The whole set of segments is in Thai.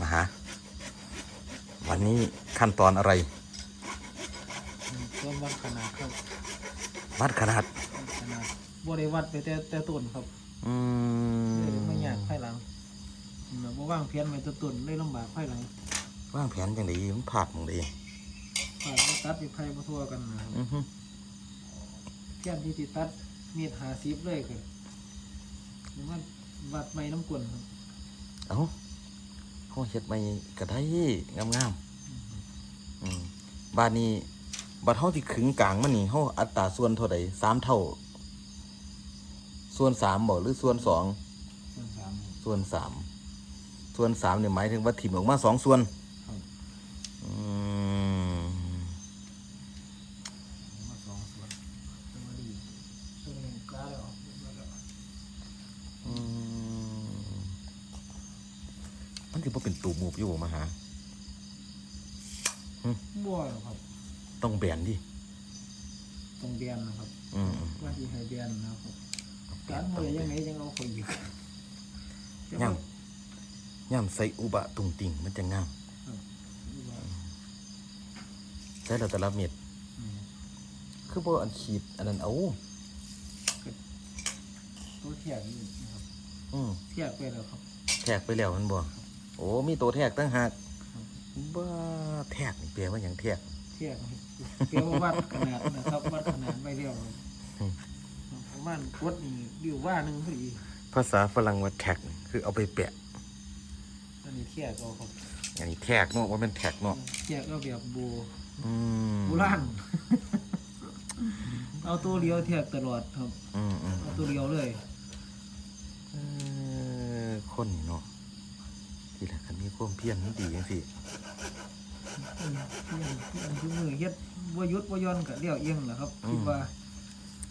มาหาวันนี้ขั้นตอนอะไรส่วนวัดขนาดครับวัดขนาดวัดขนาดบ่ได้วัดไปแต่แต่ต้นครับ อืเลยมไม่ยากภายหลังเมื่อบ่ว่างเพียนไปแต่ต้นเลยลำบากภายหลังวางแผนจังไดมันผาดมึงดีผ่านมาตัดไปไผ่มาทั่วกันนะครับอือฮึเพียนที่ติตัดมีดหาซิบเลยคือหรือว่าวัดไม้น้ำกลนครับ เอ้าเขาเฮ็ดไม่ก็ได้งามๆอืมบ้านนี้บัดเฮาที่ขึงกลางมันนี่เฮาอัตราส่วนเท่าใดสามเท่า ส่วนสามบ่หรือส่วนสองส่วนสามครับส่วนสามส่วนสามเนี่ยหมายถึงว่าถิ่มออกมาสองส่วน ครับ อืม เอามาสองส่วนเอามาดีส่วนหนึ่งกล้าแล้วแล้วก็ อืมมันถือว่าเป็นตูบมูบอยู่บ่มาหา บัวหรอกครับ ต้องแบนดิ ตรงเบียนนะครับ อืม ว่าที่ให้เบียนนะครับ ๆ การเมือยังไงยังเอาคนอยู่ ย่ำย่ำใส่อุบะ ตุงติงมันจะงามใช้เราแต่ละเม็ดอืมคือบ่อันขีดอันนั้นเอาตัวเทียบนี่นะครับอืมเทียบไปแล้วครับแทกไปแล้วมันบ่โอ้มีตัวแทกตั้งหากครับบ้าแทกนี่แปลว่าหยังแทกเทียบให้เปรียบว่าวัดขนาดนะครับวัดขนาดไม่เรียวเลยอืมประมาณกดนี่ดิวว่าหนึ่งพอดีภาษาฝรั่งว่าแท็กนี่คือเอาไปแปะอั นนี้เทียบก็ครับอันนี้แทกเนาะว่าเป็นแท็กเนาะเทียบก็แบบโบอืมโบราณเอาตัวเลี้ยวเทียบตลอดครับอืมอืมเอาตัวเลี้ยวเลยเออคนนี่เนาะทีละคันมีความเพียรมันดีจังสิอืมเพี้ยนเพี้ยนคือมือเฮ็ดว่ายุดว่าย้อนกับเลี้ยวเอียงแหละครับคิดว่า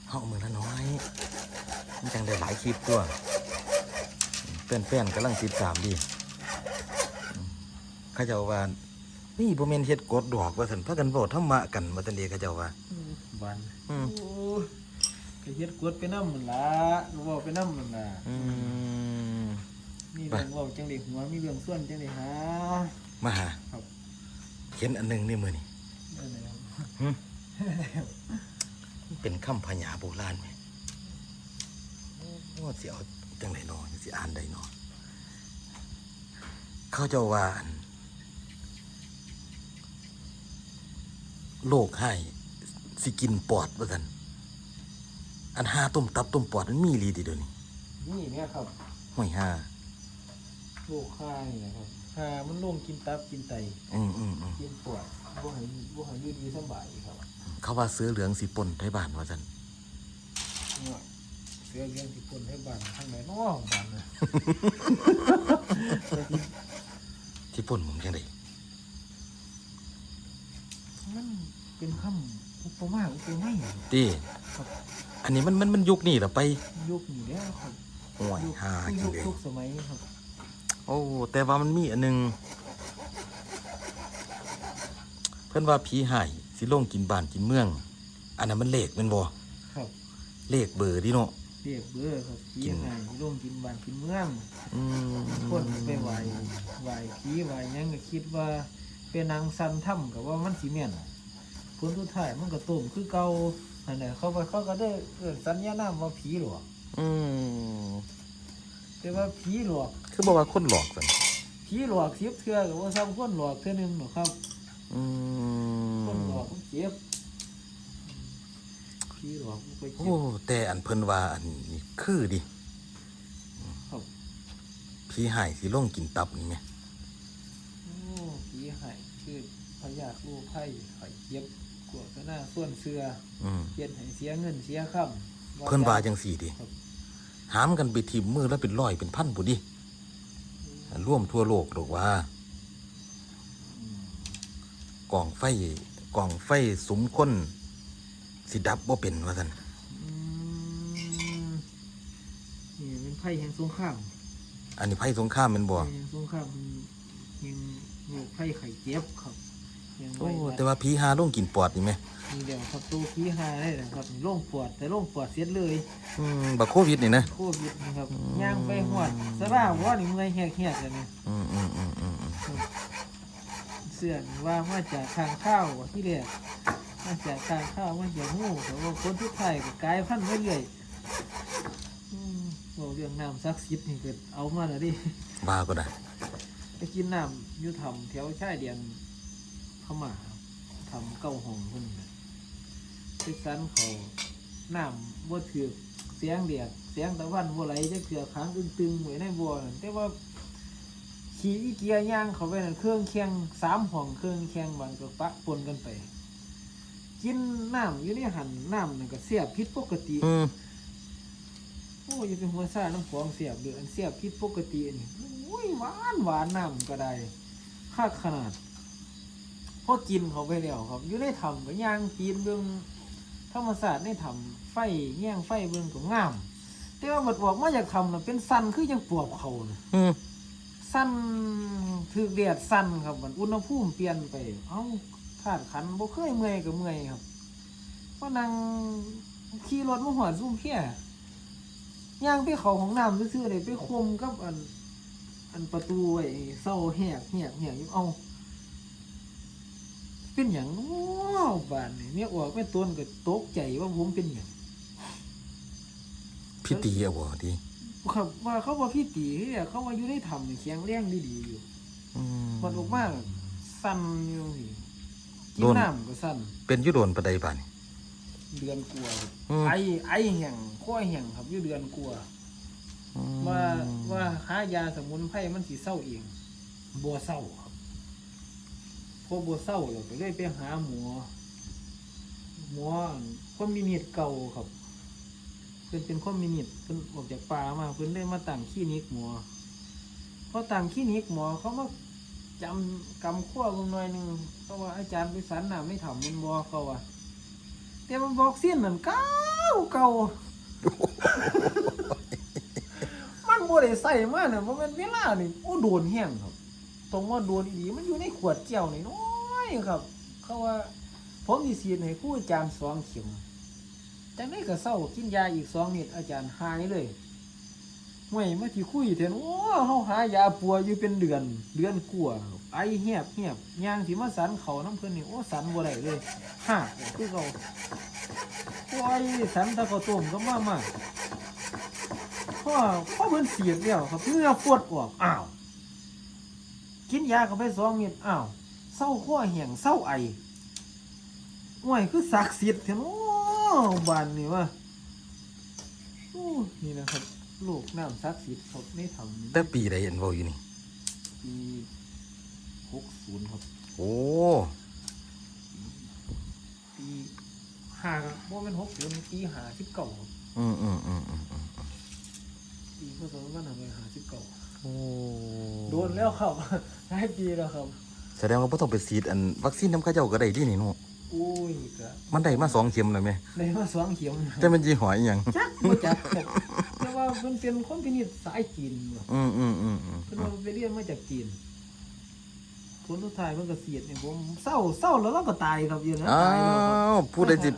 เฮามือละน้อยมันจังได้หลายคลิปตัวเพื่อนเพื่อนๆกำลังติดตามดีอืม เขาเจ้าว่านี่บ่แม่นเฮ็ดกดดอกว่าซั่นพากันเว้าธรรมะกันว่าซั่นเด้เขาเจ้าว่าบานอืมโอ้ยก็เฮ็ดกวดไปน้ำมันละก็เว้าไปน้ำมันละอืมมีเรื่องเว้าจังได๋หัวมีเรื่องส่วนจังได๋หามาหาครับเขียนอันหนึงนี่มื้อนี่ได้ไหมครับหึมันเป็นคำพญาโบราณแหมโอ้สิเอาจังได๋เนาะสิอ่านได้เนาะเขาเจ้าว่าอัน โลกให้สิกินปอดว่าซั่นอันหาต้มตับต้มปอดมันมีอีหลีติเดี๋ยวนี้นี่เนี่ยครับห้วยหาโรคค่านี่นะครับค่ามันลงกินตับกินไตอืมอืมอืมกินปวดบ่ให้บ่ให้อยู่ดีสบายครับเขาว่าเสือเหลืองสิปนไทยบ้านว่าซั่นเนี่ยเสือเลี้ยงที่คนให้บ้านข้างไหนน้อบ้านน่ะที่ปนผมจังได มันเป็นคำอุปมาอุปไมยติครับอันนี้มันมันมันยุคนี้เหรอไปยุคนี้แล้วครับห่วยยุคหาทุกจัยุงคเลยทุกสมัยครับโอ้ แต่ว่ามันมีอันหนึง เพิ่นว่าผีหายสิลงกินบ้านกินเมือง อันนั้นมันเลขแม่นบ่ครับเลขเบอร์ดิเนาะ เรียกเบอร์ครับผีกินไงร่วมกินบ้านกินเมืองอืมคนไปไหวไหวผีไหวหยังก็คิดว่า เป็นนางสันถ้ำกับว่ามันสีเมียนผลสุดท้ายมันก็ต้มคือเก่าอันนั้นเขาไปเขาก็ได้เกิดสัญญานามว่าผีหลอกอืมแต่ว่าผีหลอก คือบอกว่าคนหลอกซั่นผีหลอกเสียบเทือกับว่าซ้ำคนหลอกเทือหนึงหรอกครับ อืมคนหลอกมันเจ็บผีหลอกมันไปเจ็โอ้บแต่อันเพิ่นว่าอันนี้คือดิครับ ผีหายสิลงกินตับนี่แหม โอ้ผีหายคือ พยาธิลูกไผ่ไข่เจ็บกวดหน้าส่วนเสืออืมเย็นให้เสียเงินเสียคำเพิ่นว่าจังสี่ดิครับหามกันไปทิมมือแล้วเป็นร้อยเป็นพันบุดิร่วมทั่วโลกหรอกว่ากองไฟกองไฟสุมคนสิดับบ่เป็นว่าซั่นอืมนี่เป็นไพ่แห่งสงครามอันนี้ไฟสงครามแม่นบ่ ไพ่แห่งสงครามยังโรคไพ่ไข่เจ็บครับโรเลี้ยงโอ้ไว้แต่ว่าผีหาลงกินปอดนี่ไหมนี่เดี๋ยวครับตัวขี้หาได้นะครับนี่โล่งปวดแต่โล่งปวดเสียเลยอืมบักโควิดนี่นะโควิดนะครับย่างไปหวดสบ้าว่านี่เมื่อยแหกๆกันนี่อืมอืมอืมอืมอืมเสื่อนว่ามาจากทางข้าวว่าที่เรียกมาจากทางข้าวมาจากหูแต่ว่าคนที่ไทยก็กลายพันธุ์ไปเรื่อยอืมบอกเรื่องน้ำซักซิดนี่เกิดเอามาแล้วดิบ้าก็ได้ไปกินน้ำอยุทำแถวชายเดียน พม่าทำเก้าห้องเพิ่นน่ะไปสันเขาน้ำบ่ถือกเสียงเดียดเสียงตะวันบ่ไหลจะเกลือค้างตึงๆไว้ในบ่อนั่นแต่ว่าขี่อีเกียย่างเขาไปนั่นเครื่องเคียงสามห้องเครื่องเคียงบางก็ปะปนกันไป กินน้ำอยู่ในหันน้ำนั่นก็เสียบผิดปกติ อืมโอ้ยเป็นหัวซ่าน้ำฟองเสียบเดืออันเสียบผิดปกตินี่โอ้ยหวานหวานน้ำก็ได้ค่าขนาด พอกินเขาไปแล้วครับ อยู่ในถ้ำก็ย่างปีนเบื้องธรรมศาสตร์ในถ้ำไฟแย่งไฟเบื้องก็งาม แต่ว่าบัดบอกมาอยากทำน่ะเป็นสันคือยังปวบเขาน่ะอืมสันถือแดดสันครับมันอุณหภูมิเปลี่ยนไป เอ้าธาตุขันบ่เคยเมื่อยก็เมื่อยครับก็นั่งขี่รถมาหอดซุ่มเพี้ยย่างไปเขาของน้ำซื่อๆเลยไปคมกับอัน อันประตูไอ้เศร้าแหกแหกแหกอยู่เอา เป็นอย่างน้อบานนี่เนี่ยออกเป็นต้นก็ตกใจว่าผมเป็นอย่างพี่ตีเอาบ่ดีครับว่าเขาว่าพี่ตีเนี่ยเขาว่าอยู่ได้ทำนี่เคียงเลี้ยงดีๆอยู่อืมมันออกมาสั่นอยู่สิกินโดนน้ำก็สั่นเป็นอยุโดนประใดบ้านี่เดือนกลัวาอืมไอไอแห่งข้อแห่งครับอยู่เดือนกลัวาอืมว่าว่าหายาสมุนไพรมันสีเศร้าเองบัวเศร้าครั บพบัวเศร้าเราก็เลยไปหาหมอ หมอคอมมินิตเก่าครับเพิ่นเป็นคอมมินิตเพิ่นออกจากป่ามาเพิ่นได้มาตั้งคลินิกหมอพอตั้งคลินิกหมอเขามาจำกำขั้วลงหน่อยหนึ่งเขาว่าอาจารย์ไปสันน่ะไม่ทำมันบอเขาว่าแต่มันบอกเสี้ยนนั่นเก่าเก่ามันบ่ได้ใส่มาเนี่ยมันเป็นเวลานี่โอ้โดนแห้งครับ ตรงว่าโดนอีมันอยู่ในขวดแก้วนี่น้อยครับ เขาว่าผมสิฉีให้คู่อาจารย์สองเข็มจังได้ก็เศร้ากินยาอีกสองเม็ดอาจารย์หายเลยไม่มาที่คุยเถอะโอ้เฮาหายาปัวอยู่เป็นเดือนเดือนกลัวไอเหียบเหียบยางสิมาสันเขาน้ำเพิ่นนี่โอ้สันบ่ได้เลยหักคือเขาโอ้ยสันตะข้าวต้มก็มามาพ่อพ่อเพิ่นเสียบแล้วครับเหงื่อปวดออกอ้าว กินยาเข้าไปสองเม็ดอ้าวเศร้าข้อแห้งเศร้าไอห่วยคือศักดิ์สิทธิ์เถอะโอ้บานนี่ว่าโอ้นี่นะครับลูกน้ำศักดิ์สิทธิ์ครับไม่ทำแต่ปีใดเห็นเว้าอยู่นี่ ปีหกศูนย์ครับ โอ้ ปีห้าครับว่าเป็นหกศูนย์ปีห้าสิบเก้าครับอืมอืมอืมอืมอืมปีพศสองพันห้าร้อยห้าสิบเก้า โอ้โดนแล้วครับ หลายปีแล้วครับ แสดงว่าบ่ต้องไปฉีดอันวัคซีนน้ำเข้าเจ้าก็ได้ที่นี่หนูอุ้ยกะมันได้มาสองเข็มแล้วไหมได้มาสองเข็มแต่มันยี่ห้ออีหยังจักบ่จักครับแต่ว่าเพิ่นเป็นคนพินิจสายจีนบ่อืมอืมอืมอืมเพิ่นว่าไปเรียนมาจากจีนผลสุดท้ายเพิ่นก็เสียดเนี่ยผมเศร้าเศร้าแล้วเราก็ตายครับอยู่นะอ้าตายแล้วครับวพูดได้สิ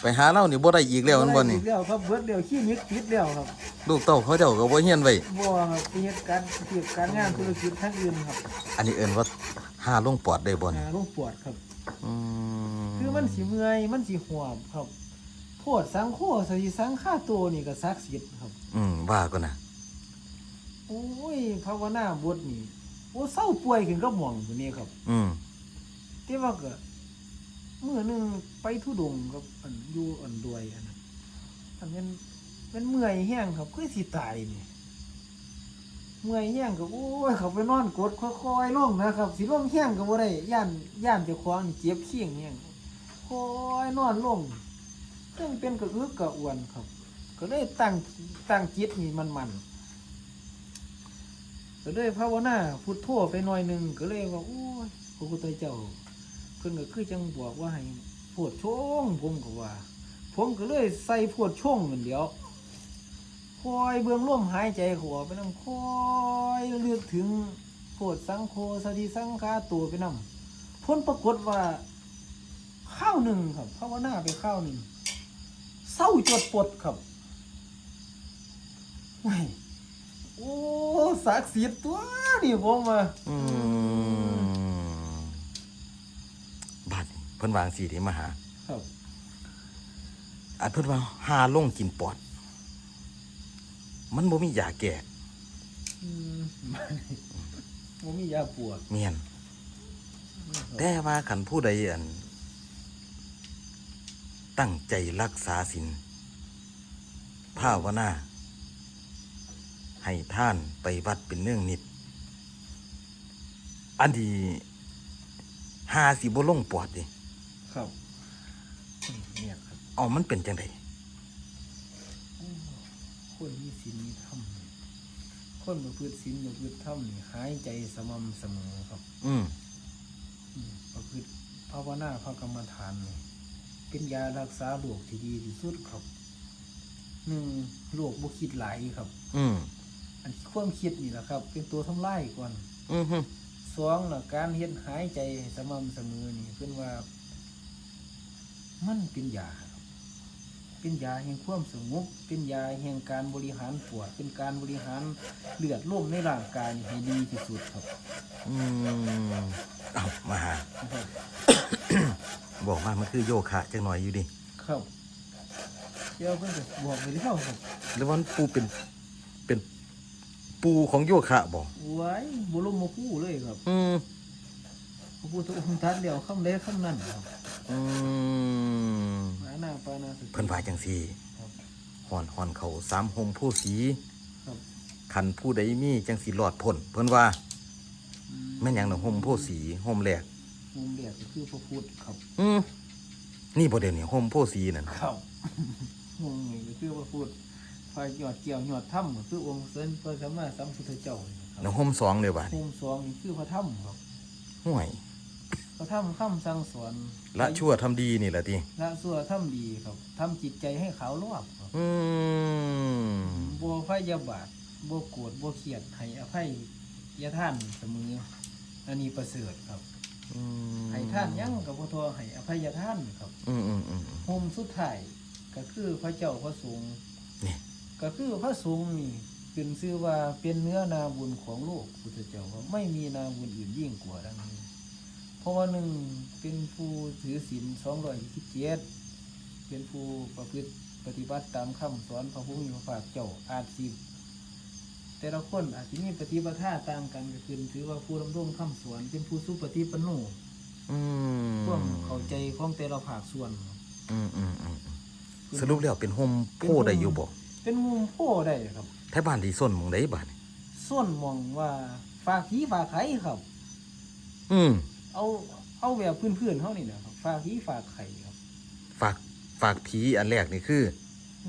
ไปหาเล่านี่บ่ได้อีกแล้วมันบ่นี่ได้อีกแล้วครับเบิดเดียวขี้นิกปิดแล้วครับลูกเต้าเขาเจ้าก็บ่เฮียนไว้ บ่ครับไปเฮ็ดการเกี่ยวกับการงานธุรกิจทางอื่นครับอันนี้เอิ้นว่าหาลงปอดได้บ่นี่หาลงปวดครับ อืมคือมันสิเมื่อยมันสิหวบครับโพดสังโฆสติสังฆาโตนี่ก็ศักดิ์สิทธิ์ครับอืมว่าก็นะโอ้ยภาวนาบทนี่โอ้เศร้าป่วยขึ้นก็หม่องคนนี้ครับ อืมแต่ว่าก็ เมื่อหนึงไปทุดงค์กับอันอยู่อันด้วยอันนั้นอันนั้นเป็นเมื่อยแห้งครับคือสิตายนี่เมื่อยแห้งก็โอ้ยเขาไปนอนกดค่อยๆลงนะครับ สิลงแห้งก็บ่ได้ย่านย่านเจ้าของนี่เจ็บเคียงแห้งค่อยนอนลงซึ่งเป็นกระอึกกระอ่วนครับ ก็เลยตั้งตั้งจิตนี่มันมันก็เลยภาวนาพุทโธไปหน่อยหนึงก็เลยว่าโอ้ยพระพุทธเจ้า เพิ่นก็คือจังบอกว่าให้ปวดช่งผมก็ว่า ผมก็เลยใส่ปวดช่งนั่นเดียวคอยเบื้องลมหายใจเขาออกไปนำคอยเลือกถึงโพดสังโฆสติสังฆาตัวไปนำโพผลปรากฏว่าข้าวหนึ่งครับภาวนาไปข้าวหนึ่งเศร้าจดปดครับไม่โอ้ศักดิ์สิทธิ์ตัวนี่ผมมาอืม เพิ่นวางสีที่มาหาครับอันเพิ่นว่าหาลงกินปอด มันบ่มียาแก้อืมผมมียาปวดเมียนแต่ว่าขันผู้ใดอัน ตั้งใจรักษาศีลภาวนาให้ท่านไปวัดเป็นเนื่องนิด อันดีหาสิบ่ลงปอดดิ ครับเนี่ยครับเอามันเป็นจังไดคนมีศีลมีธรรมนี่คนประพฤติศีลประพฤติธรรมนี่หายใจสม่ำเสมอครับ อืมอืมประพฤติภาวนาพระกรรมฐานนี่เป็นยารักษาโรคที่ดีที่สุดครับหนึ่งโรคบ่คิดหลายครับ อืมอันความคิดนี่แหละครับ เป็นตัวทำลายก่อน อืมฮึสองน่ะการเฮ็ดหายใจให้สม่ำเสมอนี่เพิ่นว่า มันเป็นยาครับเป็นยาแห่งความสงบ เป็นยาแห่งการบริหารปวด เป็นการบริหารเลือดลมในร่างกายนี่ให้ดีที่สุดครับ อืมเอามาหานะครับบอกมามันคือโยคะจังหน่อยอยู่ดิ ครับเดี๋ยวเพิ่นจะบอกไปแล้วครับหรือว่ามันปูเป็นเป็นปูของโยคะบอกไว้บ่ลมบ่คู่เลยครับ อืม พระพุทธองค์ตรัสแล้วคำใดคำนั้นครับอืมมาหน้าปานาสติ เพิ่นว่าจังซี่ครับหอนหอนเขาสามหงผู้สีครับ คันผู้ใดมีจังสีรอดพ้นเพิ่นว่าอืแม่นหยังน่ะห่มผู้สีห่มแหลกมุมเดียดก็คือพระพุทธครับอืมนี่บ่เดี๋ยวนี้ห่มผู้สีนั่นครับงงนี่ก็คือว่าพูดพายยอดเกี่ยวยอดถ้ำก็คือองค์เส้นพระสัมมาสัมพุทธเจ้านี่คแล้รัวบห่มสองเด้อบ่าดภูนี้มิสองนี่คือพระถ้ำครับห่วย พระถ้ำข้ามสั่งสอนละชั่วทำดีนี่ล่ะติละชั่วถ้ำดีครับทำจิตใจให้ขาวรอบครับอืมบัวพยาบาทบัวโกรธบัวเขียดให้อภัยยท่านเสมออันนี้ประเสริฐครับอืมให้ท่านยั่งกับพทให้อภัยท่านครับอืมอืมอืม โฮมสุดท้ายก็คือพระเจ้าพระสงฆ์นี่ ก็คือพระสงฆ์นี่ขึ้นชื่อว่าเป็นเนื้อนาบุญของโลกพุทธเจ้าว่าไม่มีนาบุญอื่นยิ่งกว่าดังนี้ เพราะว่าหนึ่งเป็นผู้ถือศีลสองร้อยสิบเจ็ดเป็นผู้ประพฤติปฏิบัติตามคำสอนพระพุทธมีพระภาคเจ้าอาจสิแต่ละคนอาจจะมีปฏิบัติท่าต่างกันก็คือถือว่าผู้ดำรงคำสอนเป็นผู้สุปฏิปันโนอืมร่วมเข้าใจของแต่ละภาคส่วนครับอืมอืมอืมอืมสรุปแล้วเป็นห่มโพได้อยู่บ่เป็นงูโพ่ได้ครับแถวบ้านที่ส้นหมองใดบ้านส่วนมองว่าฝากผีฝากไข่ครับ อืม เอาเอาแบบพื้นๆเขานี่นะครับฝากผีฝากไข่ครับฝากฝากผีอันแรกนี่คือ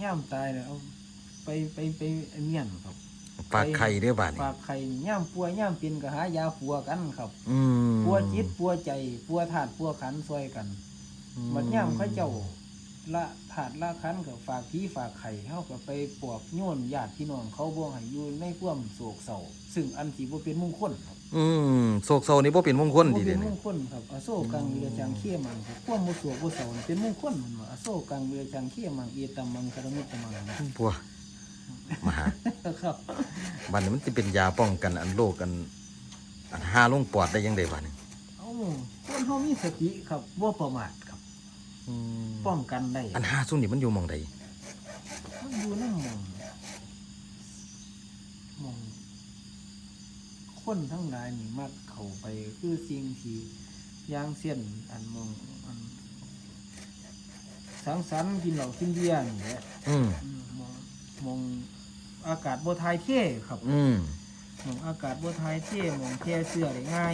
ย่ามตายแล้วเอาไปไปไปเมียนครับฝากไข่เด้อบ้านนี่ฝากไข่ย่ามปัวย่ามเป็นก็หายาปัวกันครับอืมปัวจิตปัวใจปัวถาดปัวขันซอยกันบัดย่ามเขาเจ้าละถาดละขันกับฝากผีฝากไข่เขาก็ไปปวกโยนญาติพี่น้องเขาบ่ให้อยู่ในความโศกเศร้าซึ่งอันที่บ่เป็นมงคลครับ อืมโศกเศร้านี่บ่เป็นมงคลบ่ดีเป็เด้นมนี่งคลครับอโศกังวิรจังเขี้ยมังครับความบ่โศกบ่เศร้านี่เป็นมงคลมันว่าอโศกังวิรจังเขี้ยมังเอตัมมังคารมุตตมังนะปัวมาหาครับบัดนี้มันสิเป็นยาป้องกันอันโรคอันอันหาลงปอดได้ยังไงบัดนี้เอ้าคนเฮามีสติครับบ่ประมาทครับอืมป้องกันได้อันหาซุ่มนี่มันอยู่หมองใดมันอยู่ในหมองหมอง คนทั้งหลายนี่มักเข้าไปคือสิ่งที่อย่างเช่นอันหมองอันสังสรรค์กินเหล้ากินเบียร์นี่แหละอืมอืมหมองหมองอากาศบ่ทายเท่ครับอืมหมองอากาศบ่ทายเท่หมองแค่เสื้อได้ง่าย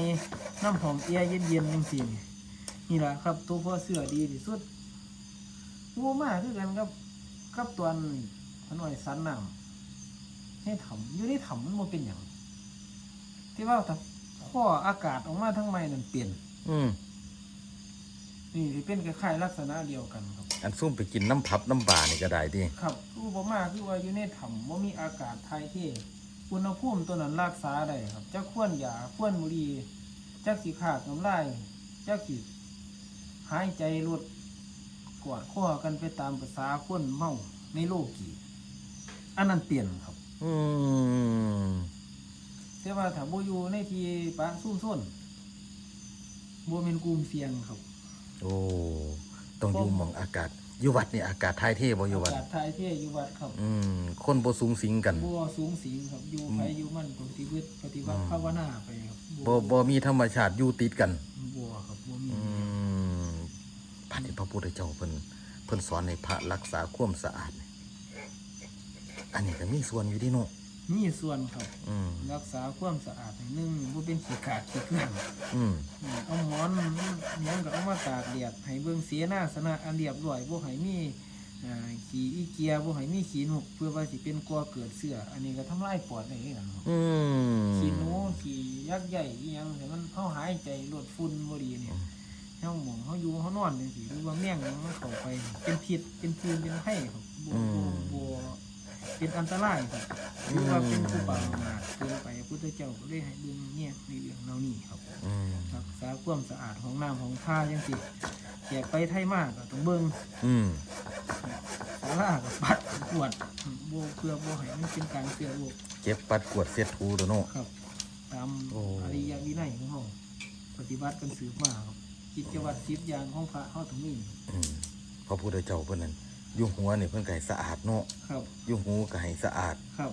น้ำหอมเอียเย็นๆจังซี่นี่นี่ล่ะครับ ตัวพอเสื้อดีที่สุดงูมากคือกันครับกับตัวนี้พน้อยสันน้ำให้ถ่ำอยู่ในถ่ำมันบ่เป็นหยัง ที่ว่าถ้าข้ออากาศออกมาทั้งไม่นั่นเปลี่ยน อืมนี่ที่เป็นคล้ายๆลักษณะเดียวกันครับ อันซุ่มไปกินน้ำพับน้ำบานี่ก็ได้ดิครับคือบ่มาคือว่าอยู่ในถ้ำว่ามีอากาศทายเทอุณหภูมิตัวนั้นรักษาได้ครับจักควรยาควรบุหรี่จักสิขาดน้ำลายจักสิหายใจรดกอดข้อกันไปตามภาษาคนเมาในโลกีอันนั้นเปลี่ยนครับ อืม แต่ว่าถ้าบ่อยู่ในที่ปะซุ่มซ่นบ่เป็นกลุ่มเสี่ยงครับโอ้ต้องอยู่หมองอากาศอยู่วัดนี่อากาศทายเทบ่อยู่วัดกาศทายเทอยู่วัดครับอืมคนบ่สูงสิงกันบ่สูงสิงครับอยู่ไผอยู่มันปฏิบัติปฏิบัติภาวนาไปครับบ่บ่มีธรรมชาติอยู่ติดกันบ่ครับบ่มีอืมพระที่พระพุทธเจ้าเพิ่นเพิ่นสอนให้พระรักษาความสะอาดนี่อันนี้ก็มีส่วนอยู่ที่เนาะ มีส่วนครับ อืมรักษาความสะอาดให้หนึ่งบ่เป็นขี้ขาดขี้เกลื่อนอืมอืมเอาหมอนหยังก็เอามาตากแดดให้เบิ่งเสียหน้าสนะอันเรียบร้อยบ่ให้มีอ่าขี้อีเกียบ่ให้มีขี้นกเพื่อว่าสิเป็นก่อเกิดเสื้อ อันนี้ก็ทำลายปอดได้คือกันครับ อืม ขี้หนูขี้ยักษ์ใหญ่อีหยังแต่มันเฮาหายใจลดฝุ่นบ่ดีเนี่ยเฮาหมองเฮาอยู่เฮานอนจังซี่หรือว่าแมงมันเข้าไป เป็นพิษเป็นฟืนเป็นไข้ครับบ่บ่บ่ เป็นอันตรายครับหรือว่าเป็นผู้บามาทเกินไปพระพุทธเจ้าก็เลยให้เบิ่งเนี่ยในเรื่องเหล่านี้ครับอืมรักษาความสะอาดของน้ำของท่าจังสิแยกไปไทยมากก็ต้องเบิ่งอืมสารากับปัดขวดโบเพื่อโบให้มันเป็นการเสียโรคเก็บปัดกวดเสียดถูตัวเนาะครับ ตามโอ้ อริยวินัยของเราปฏิบัติกันสืบมาครับกิจวัตรสิบอย่างของพระเขาถึงมีอืมพระพุทธเจ้าเพิ่นนั่น อยู่หัวนี่เพิ่นก็ให้สะอาดเนาะครับ อยู่หูก็ให้สะอาด ครับ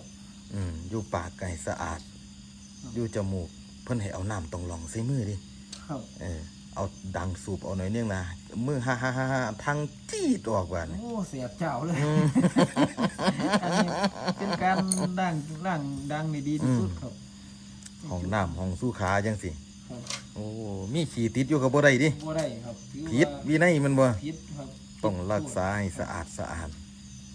อืมอยู่ปากก็ให้สะอาด ครับ อยู่จมูก เพิ่นให้เอาน้ำตรงรองใส่มือดิ ครับ เออ เอาดังสูบเอาหน่อยนึงนะ มือฮ่าฮ่าฮ่าฮ่าทางจี้ดออกว่านี่โอ้ เสียบเจ้าเลยอันนี้เป็นการด่างร่างดังในดีที่สุดครับ ห้องน้ำห้องสู้ขาจังสิ ครับโอ้ มีขี้ติดอยู่กับบ่ได้ดิ บ่ได้ครับถือผิดว่าวินัยมันบ่ ผิดครับ ต้องรักษาให้สะอาดสะอาด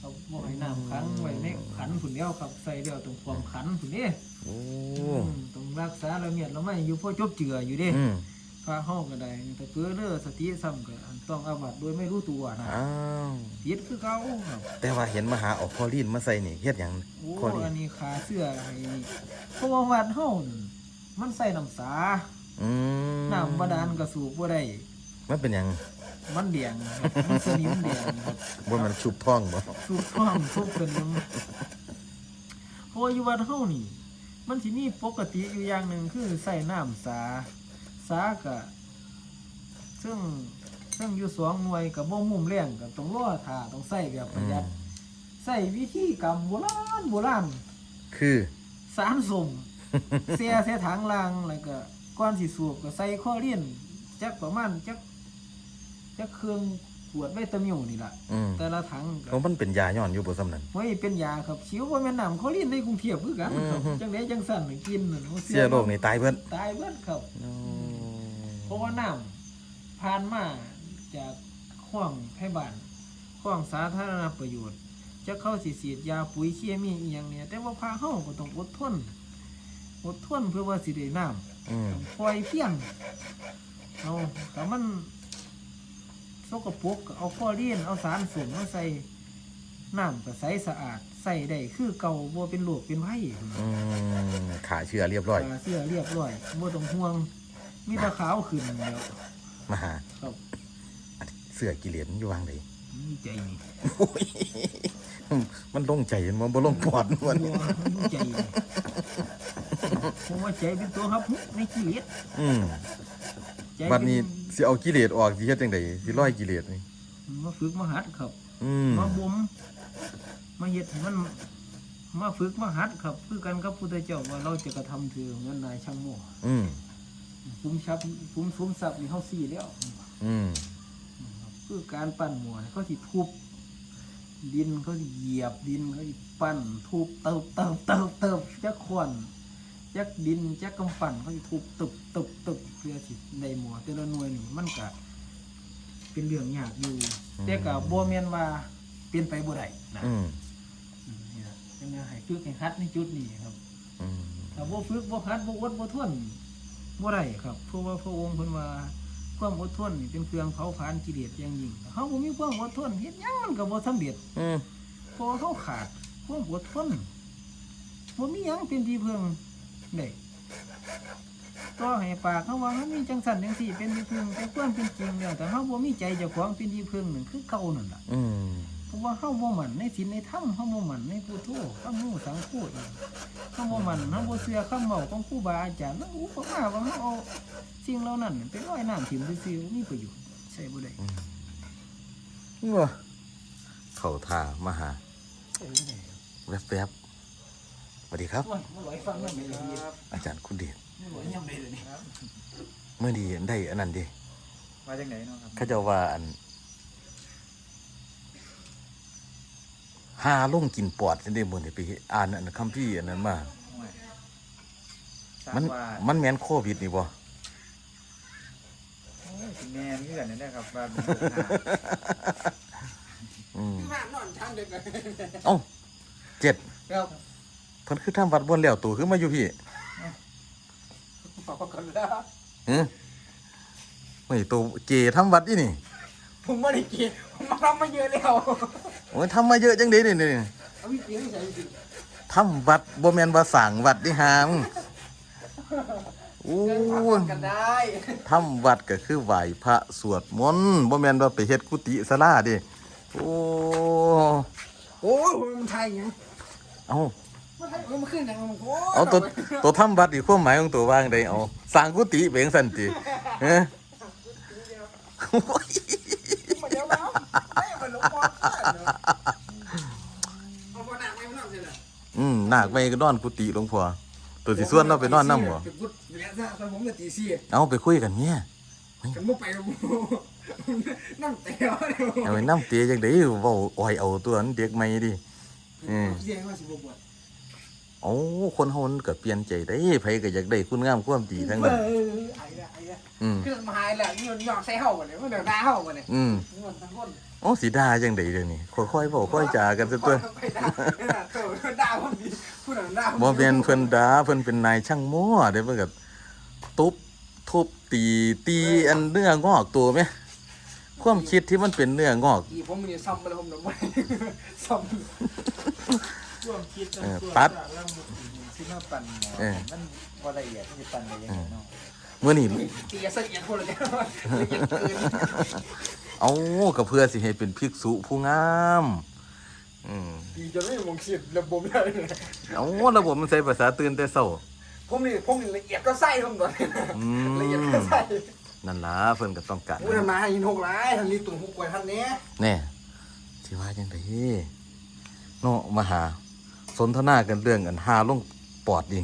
ครับบ่ให้น้ำขังไว้ในขันผุนเดียวครับใส่เดียวตรงความขันผุนนี้โอ้ต้องรักษาละเมียดละไม่อยู่พ่อจบเจืออยู่เด้อืมพาห้องก็ได้แต่เพื่อเลือสติซ้ำก็อันต้องอาบัตโดยไม่รู้ตัวนะอ้าวผิดคือเก่าครับแต่ว่าเห็นมาหาเออกคอลีนมาใส่นี่เฮ็ดหยังโอ้คอลีอันนนี้ขาเสื้อให้นี่เพราะว่าวัดเฮานั่นมันใส่น้ำสาอืมน้ำบาดาลก็สูบบ่ได้มันเป็นหยัง มันแดงครับมันสนิมแดงครับบ่มันชุบท้องบ่สูบท้องสูบสนิมเพราะว่าอยู่วัดเฮานี่ มันสิมีปกติอยู่อย่างหนึ่งคือใส่น้ำสา สากะ ซึ่งซึ่งอยู่สองหน่วยกับบ่มุมเลี้ยงกับต้องรอท่าต้องใส่แบบประหยัดใส่วิธีกรรมโบราณโบราณ คือ สารสม เสียเสียถังลางแล้วก็ก้อนสีสูบก็ใส่ข้อเลียนจักประมาณจัก จักเครื่องขวดไว้ตะมิวนี่ล่ะอืมแต่ละถังเพราะมันเป็นยาย้อนอยู่บ่ซำนั้นไว้เป็นยาครับชิวว่าแม่นน้ำข้อเลียนในกรุงเทพคือกันครับอืม จังไดจังสั่นให้กินนั่นเสียโรคนี่ตายเบิดตายเบิดครับโอ้เพราะว่าน้ำผ่านมาจากข้องไทบ้านข้องสาธารณประโยชน์ จะเข้าสิสีดยาปุ๋ยเคมีอีหยังเนี่ยแต่ว่าพาเฮาก็ต้องอดทนอดทนเพื่อว่าสิได้น้อืมำปล่อยเพียงเอาแต่มัน สกปรกก็เอาข้อเลียนเอาสารสูงมาใส่น้ำก็ใสสะอาดใส่ได้คือเก่าบ่เป็นโรคเป็นไข้อืมขาเชื้อเรียบร้อยตาเสื้อเรียบร้อยบ่ต้องห่วง มีแตะขาวขึ้นแล้วมาหาครับอันเสื้อกิเลสมันอยู่วางใดมีใจนี่โอ้ยมันลงใจมันบ่ลงปอดมันตัวมีใจนี่ผมว่าใจเป็นตัวครับในกิเลสอืมใจบัดนี้เป็ สิเอากิเลสออกสิเฮ็ดจังไดสิร้อยกิเลสนี่มาฝึกมาหัดครับ อืมมาบ่มมาเฮ็ดให้มัน มาฝึกมาหัดครับ คือกันกับพุทธเจ้าว่าเราจะกระทำถือเหมือนนายช่างหม้ออืมฟุ้มชับฟุ้มฟุ้มสับนี่เฮาซี่แล้ว อืมคือการปั้นหม้อนี่เขาสิทุบดินเขาสิเหยียบดินเขาสิปั้นทุบเติบเติบเติบเติบจักขวน จักดินจักกำปั้นเขาสิทุบตึบตึบตึบเพื่อสิได้หม้อแต่ละหน่วยนี่มันก็เป็นเรื่องยากอยู่ แต่ก็บ่แม่นว่าเป็นไปบ่ได้นะอืมอืมนี่ล่ะเป็นแนวให้ฝึกให้คัดในจุดนี้ครับอืมถ้าบ่ฝึกบ่คัดบ่อดบ่ทนบ่ได้ครับ เพราะว่าพระองค์เพิ่นว่าความอดทนนี่เป็นเครื่องเผาผลาญกิเลสอย่างยิ่งถ้าเฮาบ่มีความอดทนเฮ็ดหยังมันก็บ่สำเร็จ อืมเพราะว่าเฮาขาดความอดทนบ่มีหยังเป็นที่พึ่ง ได้ต่อให้ปากเขาว่ามันมีจังสันจังสี่เป็นที่พึ่งแต่ความเป็นจริงแล้วแต่เขาบ่มีใจเจ้าของเป็นที่พึ่งนั่นคือเก่านั่นล่ะอืมเพราะว่าเฮาบ่หมั่นในศีลในธรรมเฮาบ่หมั่นในพุทโธคำมูสังโฆเองเฮาบ่หมั่นเฮาบ่เชื่อคำเว้าของครูบาอาจารย์แล้วอุปมาว่าเฮาเอาสิ่งเหล่านั้นไปลอยน้ำถิ่มซื่อๆบ่มีประโยชน์ใช่บ่ได้ว้าเข้าท่ามาหาใช่บ่ได้แวบๆ สวัสดีครับโอ้ยบ่ไหวฟังนำเลยอาจารย์คุณเดชบ่ไหวยามใดเลยนี่เมื่อดีได้อันนั้นดิมาจากไหนเนาะครับเขาเจะว่าอันหาลงกินปอดจังได้มื้อนี้ไปอ่านอันคัมภีร์อันนั้นมาห่วยทราบมันว่ามันแม่นโควิดนี่บ่โอ้ยสิแม่นเงื่อนนี่แหละครับว่ามีปัญหาอืมมานอนทางเด็กเลยเอ้าเจ็ดครับเพิ่นคือทำวัดบนแล้วตู่คือมาอยู่พี่บอกกันแล้วหือไม่ตู่เจทำวัดอีนี่ผมไม่ได้กินผมมาทำมาเยอะแล้วโอ้ยทำมาเยอะจังได๋นี่นี่เอาวิธีให้ใส่สิทำวัดบ่แม่นว่าสร้างวัดนี่หามโอ้เดินพักยผ่อนกันได้ทำวัดก็คือไหว้พระสวดมนต์บ่แม่นว่าไปเฮ็ดกุฏิศาลาเดิโอ้โอ้ยมันไทยยังเอา มันไทยมันขึ้นยังมันโอ้ยเอาตัวตัวทำวัดอีกความหมายของตัวว่าจั่งใดเอาสร้างกุฏิไปจังซั่นติเอ้โอ้ยมาเดี๋ยวแล้วไม่มันลงปอดเอาปอดหนักไหมมันนอนเสร็จแล้วอืมนาคไปก็นอนกุฏิหลวงพ่อตัวสิส่วนเราไปนอนนำบ่ไปพุทธเรียนซะตอนผมจะตีสี่เอาไปคุยกันเนี่ยกันมุกไปกับผมนั่งเตะเดี๋ยวเอาไปนำเตียจังได๋เว้าอ้อยเอาตัวนั้นเด็กใหม่ดิอืมเสียงว่าสิบบวช โอ้คนเฮามันก็เปลี่ยนใจได้ไผก็อยากได้คุณงามความดีทั้งเอนั้นอไอ้ละไอ้ละอืมเครื่องมาหายแล้วนี่มันหยอกใส่เห่ากันเลยมันเดี๋ยวด่าเห่ากันเลยอืมมันทั้งคนโอ้สิด่าจังได๋เดี๋ยวนี้ค่อยๆเว้าค่อยจากันซะตัวไปด่าเออด่าผมดีพูดหนังด่าบ่แม่นเพิ่นด่าเพิ่นเป็นนายช่างหม้อเด้เพิ่นก็ทุบทุบตีตีอันเนื้องอกตัวไหมความคิดที่มันเป็นเนื้องอก อีผมมีซ้ำไปแล้วผมหนุ่มซ้ ร่วมคิดกันเออส่วนปัดจากแล้วมันที่มาปั่นหมอเออมันบ่ละเอียดที่ปั่นได้ยังไงเนาะมื้อนี้ำตีเสียคนเลยละเอียดเกินเอาก็เพื่อสิให้เป็นภิกษุผู้งามอืมตีจนไม่มองเสียระบบเลยเอาระบบมันใช้ภาษาตื่นแต่เช้าผมนี่ผมนี่ละเอียดก็ไส้ผมก่อนอืละเอียดมก็ไส้นั่นล่ะเพิ่นก็ต้องการโอ้ยทำนายหินหกร้ายทำนี้ตุ่มหกกว่าท่านเนี้ยแน่สิว่าจังไดเนาะมาหา สนทนากันเรื่องอันหาลงปอดนี่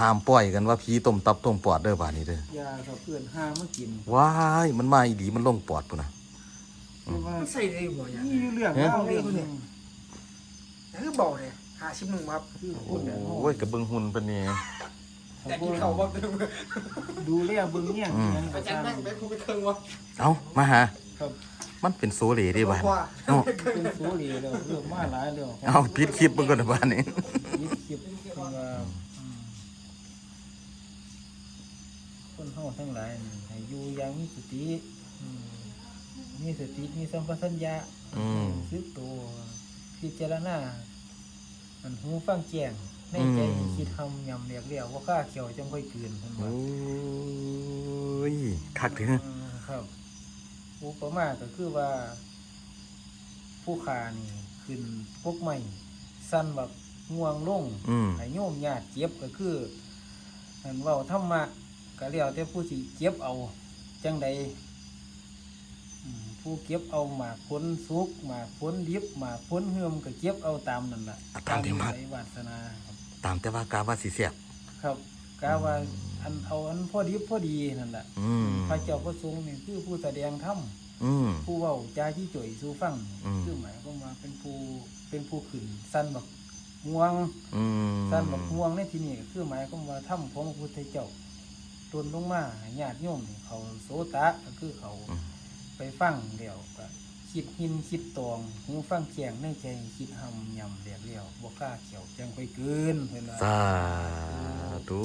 ห้ามปล่อยกันว่าผีต้มตับต้มปอดเด้อบาดนี้เด้อยากับเพื่อนห้ามากินว้ายมันมาอีหลีมันลงปอดปุ่นนะเพราะว่ามันใส่ได้บ่อย่างมีอยู่เรื่องเล่าเรื่องหนึงแต่คือเบาเลยหาชิมหนึ่งครับคือคโอ้นเนี่ยยกระเบิงหุ่นเป็นนี่แต่กินเขาว่าเป็นดูแลเบิ่งเนี่ยอืมยังอาก็จารย์สร้านั่งงไปคุยไปเครื่องวะเอ้ามาหาครับ มันเป็นโซเลได้บาดว่าเอ้าเป็นโซลีแล้วเรื่องมาหลายแล้วเอาปิดคลิปมันก่อนนะบ้านนี้ยิบยิบคนว่าอืมคนเฮาทั้งหลายนี่ให้อยู่อย่างมีสติอืมมีสติมีสัมปชัญญะอืมซึกตัวพิจารณามันหูฟังแจ้งในใจอืมคิดทำยำเรียกเรียวว่าข้าเขียวจังค่อยเกินเพิ่นโอว่า้ยคักถึงอืมครับ อุปมาก็คือว่า ผู้ขานี่ขึ้นพวกใหม่สั้นแบบง่วงลงอืม ให้โยมญาติเจ็บก็คืออันเว้าธรรมะก็เรียกแต่ผู้สิเจ็บเอาจังใดอืมผู้เก็บเอาหมากผลสุกหมากผลดิบหมากผลเฮือมก็เก็บเอาตามนั่นล่ะเอาตามที่มักใจวาสนาครับ ตามแต่ว่ากาว่าสิเสียบ ครับกาว่า อันเอาอันพอดีพอดีนั่นแหละอืมพระเจ้าพระสงฆ์นี่คือผู้แสดงธรรมอืม ผู้เว้าจาที่จ่อยสู่ฟังอืม คือหมายความว่าเป็นผู้เป็นผู้ขึ้นสั้นบักง่วงอืมสั้นบักง่วงในที่นี้ก็คือหมายความว่าธรรมของพระพุทธเจ้าตนลงมาให้ญาติโยมนี่เขาโสตะก็คือเขาอืมไปฟังเดียวก็ คิดหินคิดตองหูฟังแจงในใจคิดหำยำเรียกเรียวบ่กล้าเขียวจังไปเกินเพิ่นว่าสาธุ